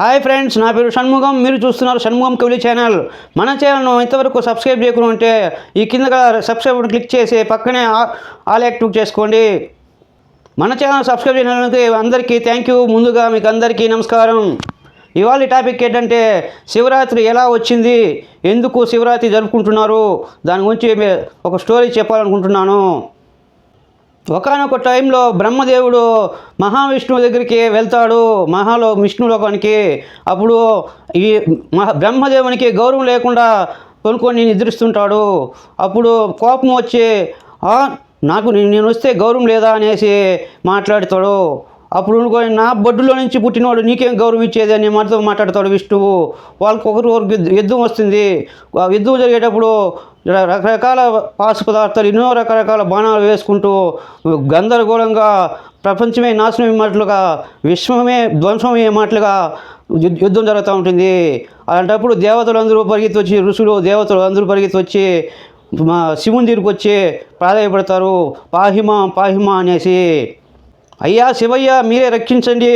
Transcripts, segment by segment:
Hi friends నా పేరు షణ్ముఖం. మీరు చూస్తున్నారు షణ్ముఖం కవిలి ఛానల్. మన ఛానల్ను ఇంతవరకు సబ్స్క్రైబ్ చేయకుండా ఉంటే ఈ కింద సబ్స్క్రైబ్ క్లిక్ చేసి పక్కనే ఆల్ యాక్టివ్ చేసుకోండి. మన ఛానల్ సబ్స్క్రైబ్ చేయడానికి అందరికీ థ్యాంక్ యూ ముందుగా మీకు అందరికీ నమస్కారం. ఇవాళ టాపిక్ ఏంటంటే శివరాత్రి ఎలా వచ్చింది? ఎందుకు శివరాత్రి జరుపుకుంటున్నారు? దాని గురించి ఒక స్టోరీ చెప్పాలనుకుంటున్నాను. ఒకనొక టైంలో బ్రహ్మదేవుడు మహావిష్ణువు దగ్గరికి వెళ్తాడు. మహాలో విష్ణులోకానికి. అప్పుడు ఈ మహా బ్రహ్మదేవునికి గౌరవం లేకుండా కొనుక్కొని నిద్రిస్తుంటాడు. అప్పుడు కోపం వచ్చి నాకు నేను వస్తే గౌరవం లేదా? అనేసి మాట్లాడతాడు. అప్పుడు నా బొడ్డులో నుంచి పుట్టినవాడు నీకేం గౌరవం ఇచ్చేది అని మాటతో మాట్లాడతాడు విష్ణువు. వాళ్ళకి ఒకరు యుద్ధ- యుద్ధం వస్తుంది. ఆ యుద్ధం జరిగేటప్పుడు రకరకాల పాసు పదార్థాలు ఎన్నో రకరకాల బాణాలు వేసుకుంటూ గందరగోళంగా ప్రపంచమే నాశనం అయ్యేటట్లుగా విశ్వమే ధ్వంసం అయ్యేటట్లుగా యుద్ధం జరుగుతూ ఉంటుంది. అలాంటప్పుడు దేవతలు అందరూ పరిగెత్తి వచ్చి ఋషులు దేవతలు అందరూ పరిగెత్తి వచ్చి మా శివుని దగ్గరికి వచ్చి ప్రాధాయపడతారు. పాహిమా పాహిమా అనేసి అయ్యా శివయ్య మీరే రక్షించండి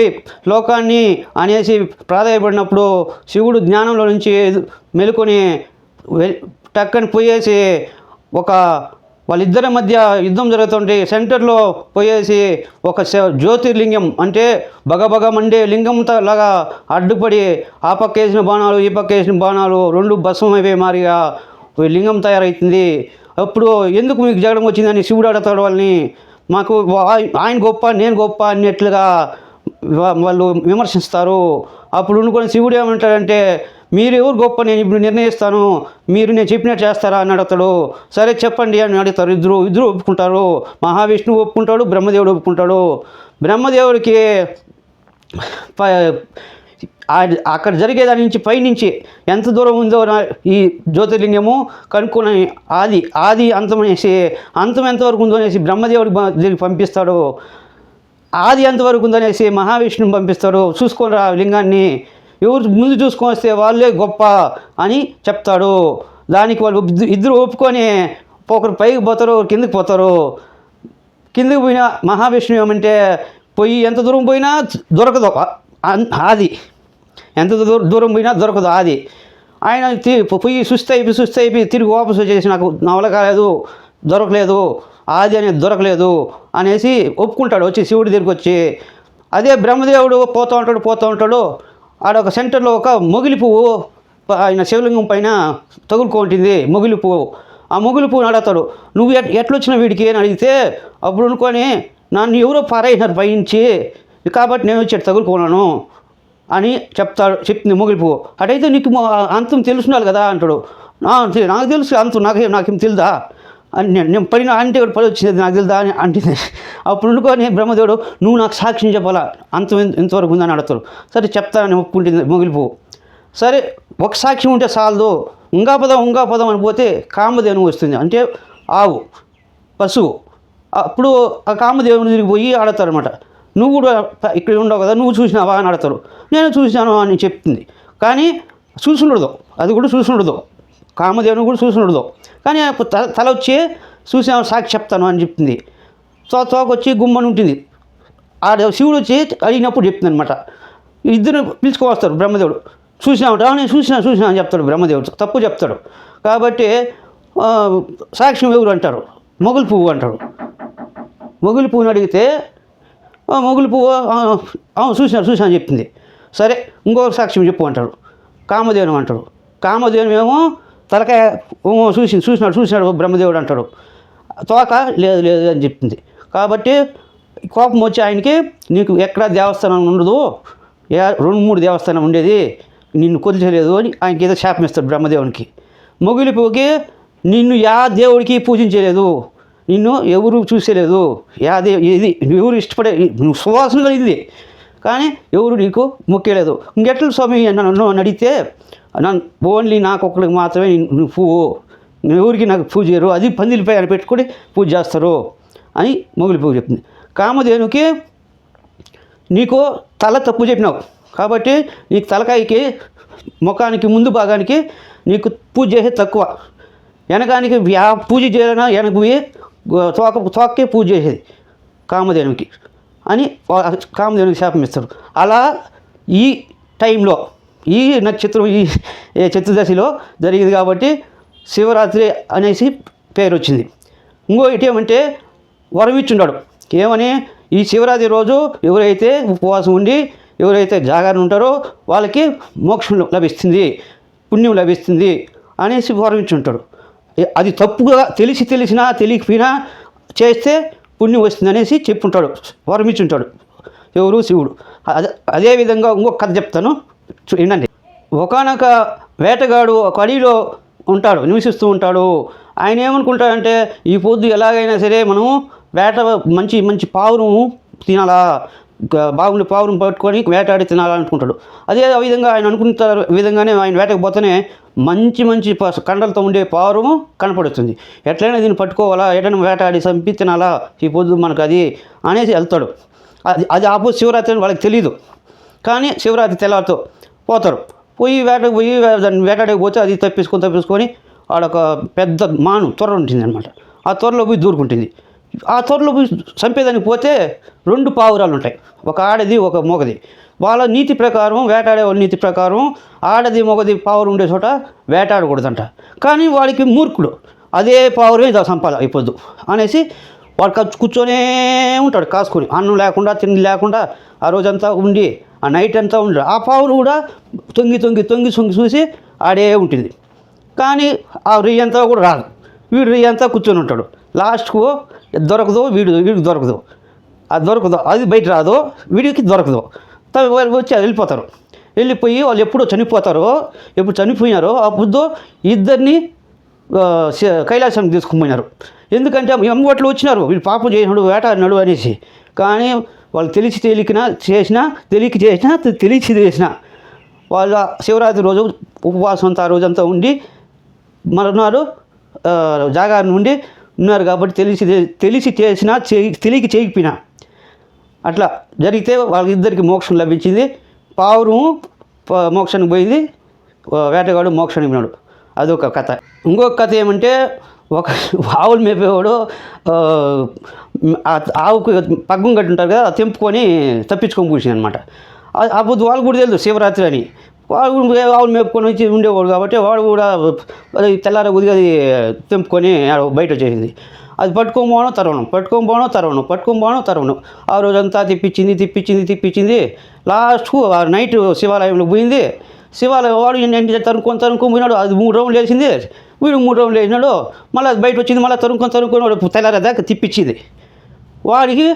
లోకాన్ని అనేసి ప్రాధాయపడినప్పుడు శివుడు జ్ఞానంలో నుంచి మెలుకొని టక్కని పోయేసి ఒక వాళ్ళిద్దరి మధ్య యుద్ధం జరుగుతుంటే సెంటర్లో పోయేసి ఒక జ్యోతిర్లింగం అంటే బగబగ మండే లింగంతో లాగా అడ్డుపడి ఆ పక్క వేసిన బాణాలు ఈ పక్క వేసిన బాణాలు రెండు భస్మం అయిపోయి మారిగా లింగం తయారవుతుంది అప్పుడు ఎందుకు మీకు జగడం వచ్చిందని శివుడు అడతాడు వాళ్ళని. మాకు ఆయన గొప్ప నేను గొప్ప అన్నట్లుగా వాళ్ళు విమర్శిస్తారు. అప్పుడు ఉండుకొని శివుడు ఏమంటాడంటే మీరు ఎవరు గొప్ప? నేను ఇప్పుడు నిర్ణయిస్తాను. మీరు నేను చెప్పినట్టు చేస్తారా? అని అడుగుతాడు. సరే చెప్పండి అని అడుగుతారు. ఇద్దరు ఇద్దరు ఒప్పుకుంటారు. మహావిష్ణువు ఒప్పుకుంటాడు బ్రహ్మదేవుడు ఒప్పుకుంటాడు. బ్రహ్మదేవుడికి అక్కడ జరిగే దాని నుంచి పైనుంచి ఎంత దూరం ఉందో నా- ఈ జ్యోతిర్లింగము కనుక్కొని ఆది ఆది అంతం అనేసి అంతం ఎంతవరకు ఉందో అనేసి బ్రహ్మదేవుడి పంపిస్తాడు ఆది ఎంతవరకు ఉందనేసి మహావిష్ణువు పంపిస్తాడు చూసుకొని రా లింగాన్ని. ఎవరు ముందు చూసుకొని వస్తే వాళ్ళే గొప్ప అని చెప్తాడు. దానికి వాళ్ళు ఇద్దరు ఒప్పుకొని ఒకరు పైకి పోతారు కిందకి పోతారు. కిందకి పోయిన మహావిష్ణువు ఏమంటే పొయ్యి ఎంత దూరం పోయినా దొరకదు. ఆది. ఎంత దూరం దూరం పోయినా దొరకదు ఆది ఆయన పోయి పొయ్యి సుస్థ అయిపోయి సుస్థ అయిపోయి తిరిగి వాపసు వచ్చేసి నాకు నవల కాలేదు దొరకలేదు ఆది అనేది దొరకలేదు అనేసి ఒప్పుకుంటాడు. వచ్చి శివుడి దగ్గరికి వచ్చి అదే బ్రహ్మదేవుడు పోతూ ఉంటాడు పోతూ ఉంటాడు. ఆడ ఒక సెంటర్లో ఒక మొగిలి పువ్వు ఆయన శివలింగం పైన తగులుకుంటుంది మొగిలి పువ్వు. ఆ మొగిలి పువ్వుని అడుగుతాడు నువ్వు ఎట్ ఎట్లొచ్చిన వీడికి? అని అడిగితే అప్పుడు అనుకొని నన్ను ఎవరో పారైనారు పైనుంచి. కాబట్టి నేను వచ్చి తగులుకున్నాను అని చెప్తాడు చెప్తుంది మొగిలి అటైతే నీకు అంతం తెలుసుండాలి కదా అంటాడు. నాకు తెలుసు అంతం నాకేం నాకేం తెలుదా? అని నేను నేను పడిన అంటే కూడా పడి వచ్చింది నాకు తెలుదా అని అంటుంది. అప్పుడు అనుకోని బ్రహ్మదేవుడు నువ్వు నాకు సాక్ష్యం చెప్పాలా? అంతం ఎంతవరకు ఉందని అడుగుతాడు. సరే చెప్తానని ఒప్పుకుంటుంది మొగిలి సరే ఒక సాక్ష్యం ఉంటే చాలదు. ఇంకా పదం ఇంకా పదం అని పోతే కామధేను వస్తుంది. అంటే ఆవు పశువు. అప్పుడు ఆ కామదేవుని తిరిగి పోయి ఆడతారనమాట నువ్వు కూడా ఇక్కడ ఉండవు కదా నువ్వు చూసినావా అని అడతారు నేను చూసినాను అని చెప్తుంది. కానీ చూసుండదు. అది కూడా చూసుండదు. కామదేవుని కూడా చూసుండదు. కానీ తల తల వచ్చి చూసాను సాక్షి చెప్తాను అని చెప్తుంది. తో తోకొచ్చి గుమ్మని ఉంటుంది. ఆడ శివుడు వచ్చి అడిగినప్పుడు చెప్తుంది అనమాట ఇద్దరు పిలుచుకొని బ్రహ్మదేవుడు చూసినావుట నేను చూసినా చూసినా అని చెప్తాడు బ్రహ్మదేవుడు. తప్పు చెప్తాడు. కాబట్టి సాక్ష్యం ఎవరు అంటారు? మొగులు పువ్వు అంటాడు మొగులు పువ్వుని అడిగితే మొగులు పువ్వు అవును చూసినా చూశాను అని చెప్తుంది సరే ఇంకొక సాక్ష్యం చెప్పు అంటాడు. కామదేవుని అంటాడు. కామధేను ఏమో తలకాయ చూసి చూసినాడు చూసినాడు బ్రహ్మదేవుడు అంటాడు. తోక లేదు లేదు అని చెప్తుంది కాబట్టి కోపం వచ్చి ఆయనకి నీకు ఎక్కడ దేవస్థానం ఉండదు ఏ రెండు మూడు దేవస్థానం ఉండేది నిన్ను కొలిచలేదు అని ఆయనకి ఏదో శాపం ఇస్తాడు బ్రహ్మదేవునికి. మొగిలిపోకి పువ్వుకి నిన్ను యా దేవుడికి పూజించలేదు. నిన్ను ఎవరు చూసేలేదు. యాదే ఇది ఎవరు ఇష్టపడే నువ్వు సువాసన కలిగింది కానీ ఎవరు నీకు మొక్కలేదు. ఇంకెట్ల స్వామి నన్ను అని అడిగితే నన్ను ఓన్లీ నాకు ఒకరికి మాత్రమే నువ్వు పువ్వు ఎవరికి నాకు పూజ చేయరు. అది పందిలిపై అని పెట్టుకొని పూజ చేస్తారు అని మొగిలి పువ్వు చెప్తుంది కామధేనుకి నీకు తల తప్పు చెప్పినావు. కాబట్టి నీకు తలకాయకి ముఖానికి ముందు భాగానికి నీకు పూజ చేసే తక్కువ. వెనకానికి యా పూజ చేయాలన్నా వెనక పోయి తోక తోకే పూజ చేసేది. కామధేనుకి అని కామధేనుకి శాపం ఇస్తారు. అలా ఈ టైంలో ఈ నక్షత్రం ఈ చతుర్దశిలో జరిగింది కాబట్టి శివరాత్రి అనేసి పేరు వచ్చింది ఇంకో ఏమంటే వరం ఇచ్చుండాడు ఏమని? ఈ శివరాత్రి రోజు ఎవరైతే ఉపవాసం ఉండి ఎవరైతే జాగరణ ఉంటారో వాళ్ళకి మోక్షం లభిస్తుంది పుణ్యం లభిస్తుంది అనేసి వరం ఇచ్చుంటాడు అది తప్పుగా తెలిసి తెలిసినా తెలియకపోయినా చేస్తే పుణ్యం వస్తుంది అనేసి చెప్పుంటాడు వరం ఎవరు శివుడు. అదే అదేవిధంగా ఇంకొక కథ చెప్తాను. వినండి. ఒకనొక వేటగాడు ఒక అడవిలో ఉంటాడు నివసిస్తూ ఉంటాడు. ఆయన ఏమనుకుంటాడంటే ఈ పొద్దు ఎలాగైనా సరే మనం వేట మంచి మంచి పావురము తినాలా గ- బాగుండే పావురం పట్టుకొని వేటాడి తినాలనుకుంటాడు. అదే విధంగా ఆయన అనుకున్న విధంగానే ఆయన వేటకు పోతేనే మంచి మంచి కండలతో ఉండే పావురము కనపడుతుంది. ఎట్లయినా దీన్ని పట్టుకోవాలా? ఎట్లైనా వేటాడి చంపి తినాలా? ఈ పొద్దు మనకు అది అనేసి వెళ్తాడు. అది అది ఆపో శివరాత్రి అని వాళ్ళకి తెలియదు కానీ శివరాత్రి తెల్లారితో పోతారు. పోయి వేటకు పోయి దాన్ని వేటాడకి పోతే అది తప్పించుకొని తప్పించుకొని ఆడొక పెద్ద మాను త్వర ఉంటుంది అనమాట ఆ త్వరలో పోయి దూరుకుంటుంది. ఆ తొరలు చంపేదానికి పోతే రెండు పావురాలు ఉంటాయి ఒక ఆడది ఒక మొగది. వాళ్ళ నీతి ప్రకారం వేటాడే వాళ్ళ నీతి ప్రకారం ఆడది మొగది పావురం ఉండే చోట వేటాడకూడదంట. కానీ వాడికి మూర్ఖుడు. అదే పావురే ఇదా సంపాద అయిపోద్దు అనేసి వాడు కచ్చు కూర్చొనే ఉంటాడు కాసుకొని. అన్నం లేకుండా తిండి లేకుండా ఆ రోజంతా ఉండి ఆ నైట్ అంతా ఉండడు ఆ పావులు కూడా తొంగి తొంగి తొంగి తొంగి చూసి ఆడే ఉంటుంది. కానీ ఆ రియ్యంతా అంతా కూడా రాదు. వీడు రియ్యంతా అంతా కూర్చొని ఉంటాడు. లాస్ట్కు దొరకదు వీడు వీడికి దొరకదు. అది దొరకదు అది బయట రాదు వీడికి దొరకదు. త- వచ్చి వెళ్ళిపోతారు. వెళ్ళిపోయి వాళ్ళు ఎప్పుడు చనిపోతారో ఎప్పుడు చనిపోయినారో ఆ పొద్దు ఇద్దరిని కైలాసం తీసుకుపోయినారు ఎందుకంటే ఎమ్మట్లు వచ్చినారు వీళ్ళు పాపం చేసినాడు వేటాడినాడు అనేసి. కానీ వాళ్ళు తెలిసి తెలియకినా చేసినా తెలియక చేసినా తెలిసి చేసినా. వాళ్ళ శివరాత్రి రోజు ఉపవాసం అంతా ఆ రోజంతా ఉండి మరునాడు ఆ, జాగారం ఉండి ఉన్నారు కాబట్టి తెలిసి తెలిసి చేసినా చేయి తెలియక చేయకపోయినా. అట్లా జరిగితే వాళ్ళిద్దరికి మోక్షం లభించింది. పావురం మోక్షానికి పోయింది. వేటగాడు మోక్షానికి పోయినాడు. అదొక కథ. ఇంకొక కథ ఏమంటే ఒక ఆవులు మేపేవాడు ఆవుకు పగ్గం కట్టి ఉంటారు కదా తెంపుకొని తప్పించుకొని కూర్చుని అనమాట ఆ వాళ్ళు కూడా తెలుసు శివరాత్రి అని. వాడు కూడా ఆవులు మేపుకొని వచ్చి ఉండేవాడు కాబట్టి వాడు కూడా అది తెల్లార ఉదిగా అది తెంపుకొని బయట వచ్చేసింది. అది పట్టుకొని పోవడం తరవడం పట్టుకొని పోవడం తరవడం పట్టుకొని పోవడం తరవడం ఆ రోజంతా తిప్పించింది తిప్పించింది తిప్పించింది. లాస్ట్కు ఆ నైట్ శివాలయంలో పోయింది. శివాలయం వాడు ఏంటంటే తరుముకొని తరుముకొని పోయినాడు అది మూడు రౌండ్లు వేసింది వీడు మూడు రౌండ్లు వేసినాడు మళ్ళీ అది బయట వచ్చింది మళ్ళీ తరుముకొని తరుముకొని వాడు తెల్లార దాకా తిప్పించింది. వాడికి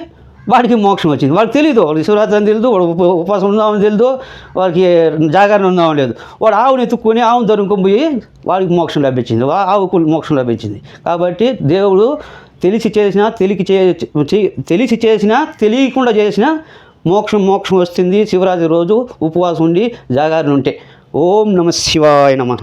వాడికి మోక్షం వచ్చింది. వాడికి తెలియదు వాడికి శివరాత్రి అని తెలియదు వాడు ఉపవాసం ఉందామని తెలియదు వాడికి జాగరణ ఉందామని లేదు వాడు ఆవుని ఎత్తుక్కొని ఆవును దొరుకుని పోయి వాడికి మోక్షం లభించింది. ఆవుకు మోక్షం లభించింది. కాబట్టి దేవుడు తెలిసి చేసినా తెలికి చే చే- తెలిసి చేసినా తెలియకుండా చేసినా మోక్షం మోక్షం వస్తుంది. శివరాత్రి రోజు ఉపవాసం ఉండి జాగరణ ఉంటే. ఓం నమ శివాయ నమ.